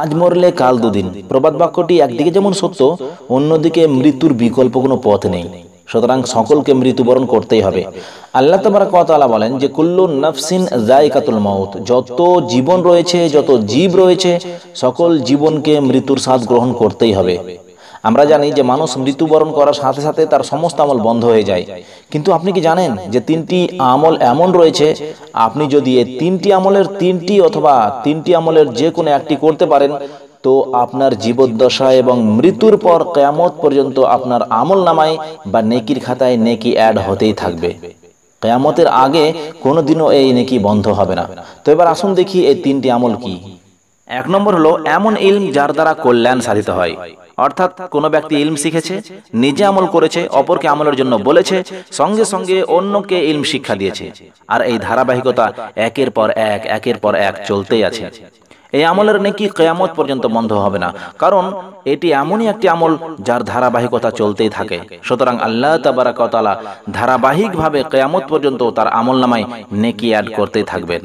আজ মরলে কাল দুদিন। প্রবাদ বাক্যটি একদিকে যেমন সত্য, অন্যদিকে মৃত্যুর বিকল্প কোনো পথ নেই। সুতরাং সকলকে মৃত্যুবরণ করতেই হবে। আল্লাহ তাবারা কতলা বলেন যে, কুল্লু নফসিন জায়কাতুল মাউত, যত জীবন রয়েছে, যত জীব রয়েছে, সকল জীবনকে মৃত্যুর স্বাদ গ্রহণ করতেই হবে। আমরা জানি যে মানুষ মৃত্যুবরণ করার সাথে সাথে তার সমস্ত আমল বন্ধ হয়ে যায়। কিন্তু আপনি কি জানেন যে তিনটি আমল এমন রয়েছে? আপনি যদি এই তিনটি আমলের তিনটি অথবা তিনটি আমলের যে কোনো একটি করতে পারেন, তো আপনার জীবদ্দশা এবং মৃত্যুর পর কেয়ামত পর্যন্ত আপনার আমল নামায় বা নেকির খাতায় নেকি অ্যাড হতেই থাকবে। কেয়ামতের আগে কোনোদিনও এই নেকি বন্ধ হবে না। তো এবার আসুন দেখি এই তিনটি আমল কি। এক নম্বর হলো, এমন ইলম যার দ্বারা কল্যাণ সাধিত হয়। অর্থাৎ কোনো ব্যক্তি ইলম শিখেছে, নিজে আমল করেছে, অপরকে আমলের জন্য বলেছে, সঙ্গে সঙ্গে অন্যকে ইলম শিক্ষা দিয়েছে। আর এই ধারাবাহিকতা একের পর এক, একের পর এক চলতেই আছে। এই আমলের নাকি কেয়ামত পর্যন্ত বন্ধ হবে না। কারণ এটি এমনই একটি আমল যার ধারাবাহিকতা চলতেই থাকে। সুতরাং আল্লাহ তাবারাকতালা ধারাবাহিকভাবে কেয়ামত পর্যন্ত তার আমল নামায় নেকি অ্যাড করতেই থাকবেন।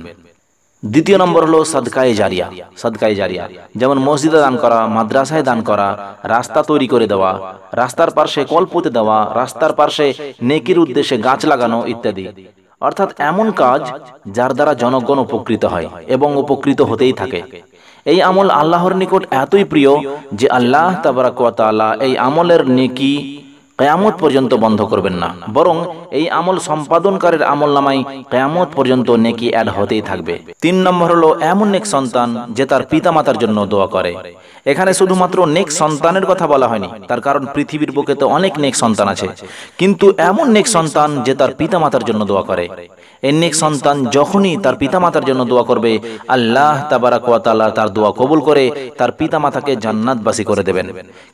দ্বিতীয় নম্বর হলো সদকায়ে জারিয়া সদকায়ে জারিয়া। যেমন মসজিদে দান করা, মাদ্রাসায় দান করা, রাস্তা তৈরি করে দেওয়া, রাস্তার পার্শ্বে কল পুঁতে দেওয়া, রাস্তার পার্শ্বে নেকির উদ্দেশ্যে গাছ লাগানো ইত্যাদি। অর্থাৎ এমন কাজ যার দ্বারা জনগণ উপকৃত হয় এবং উপকৃত হতেই থাকে। এই আমল আল্লাহর নিকট এতই প্রিয় যে আল্লাহ তাবারাকালা এই আমলের নেকি কেয়ামত পর্যন্ত বন্ধ করবেন না। বরং এই আমল সম্পাদনকারীর আমল নামাই কেয়ামত পর্যন্ত নেকি অ্যাড হতেই থাকবে। তিন নম্বর হলো এমন নেক সন্তান যে তার পিতামাতার জন্য দোয়া করে। এখানে শুধুমাত্র নেক সন্তানের কথা বলা হয়নি, তার কারণ পৃথিবীর বুকে তো অনেক নেক সন্তান আছে। কিন্তু এমন নেক সন্তান যে তার পিতামাতার জন্য দোয়া করে। এই নেক সন্তান যখনই তার পিতামাতার জন্য দোয়া করবে, আল্লাহ তাবারাকালা তার দোয়া কবুল করে তার পিতামাতাকে জান্নাতবাসী করে দেবেন।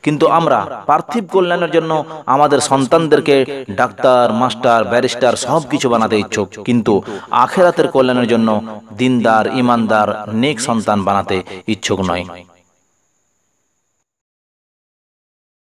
কিন্তু আমরা পার্থিব কল্যাণের জন্য আমাদের সন্তানদেরকে ডাক্তার, মাস্টার, ব্যারিস্টার সব কিছু বানাতে ইচ্ছুক। কিন্তু আখেরাতের কল্যাণের জন্য দিনদার, ইমানদার, নেক সন্তান বানাতে ইচ্ছুক নয়।